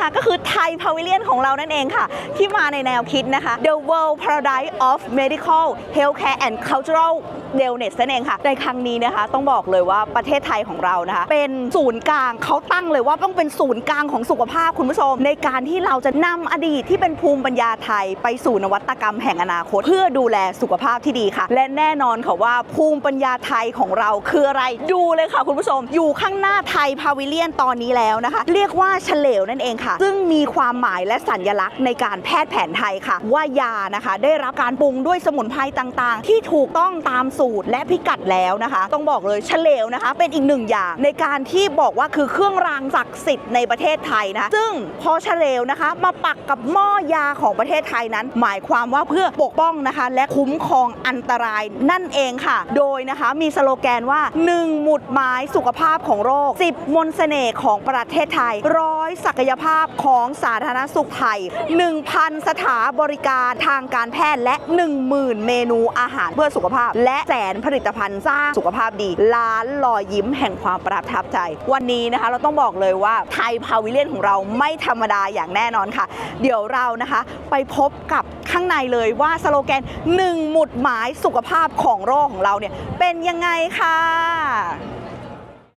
นะคะ ก็คือไทยพาวิเลียนของเรานั่นเองค่ะ ที่มาในแนวคิดนะคะ The World Paradise of Medical Healthcare and Cultural Wellness นั่นเองค่ะ ในครั้งนี้นะคะต้องบอกเลยว่าประเทศไทยของเรานะคะ เป็นศูนย์กลางเขาตั้งเลยว่าต้องเป็นศูนย์กลางของสุขภาพคุณผู้ชม ในการที่เราจะนำอดีตที่เป็นภูมิปัญญาไทยไปสู่นวัตกรรมแห่งอนาคต เพื่อดูแลสุขภาพที่ดีค่ะ และแน่นอนค่ะว่าภูมิปัญญาไทยของเราคืออะไรดูเลยค่ะคุณผู้ชม อยู่ข้างหน้าไทยพาวิเลียนตอนนี้แล้วนะคะ เรียกว่าเฉลวนั่นเองค่ะซึ่งมีความหมายและสัญลักษณ์ในการแพทย์แผนไทยค่ะ ว่ายานะคะ ได้รับการปรุงด้วยสมุนไพรต่างๆ ที่ถูกต้องตามสูตรและพิกัดแล้วนะคะ ต้องบอกเลยเฉลวนะคะ เป็นอีกหนึ่งอย่างในการที่บอกว่าคือเครื่องรางศักดิ์สิทธิ์ในประเทศไทยนะะซึ่งพอเฉลวนะคะ มาปักกับหม้อยาของประเทศไทยนั้น หมายความว่าเพื่อปกป้องนะคะ และคุ้มครองอันตรายนั่นเองค่ะ โดยนะคะมีสโลแกนว่า 1 หมุดหมายสุขภาพของโรค 10 มนเสน่ห์ของประเทศไทยร้อยศักยภาพของสาธารณสุขไทย 1,000 สถาบริการทางการแพทย์และ 10,000 เมนูอาหารเพื่อสุขภาพ และแสนผลิตภัณฑ์สร้างสุขภาพดี ล้านรอยยิ้มแห่งความประทับใจ วันนี้นะคะเราต้องบอกเลยว่าไทยพาวิเลียนของเราไม่ธรรมดาอย่างแน่นอนค่ะ เดี๋ยวเรานะคะไปพบกับข้างในเลยว่าสโลแกน 1 หมุดหมายสุขภาพของโรคของเราเนี่ยเป็นยังไงค่ะ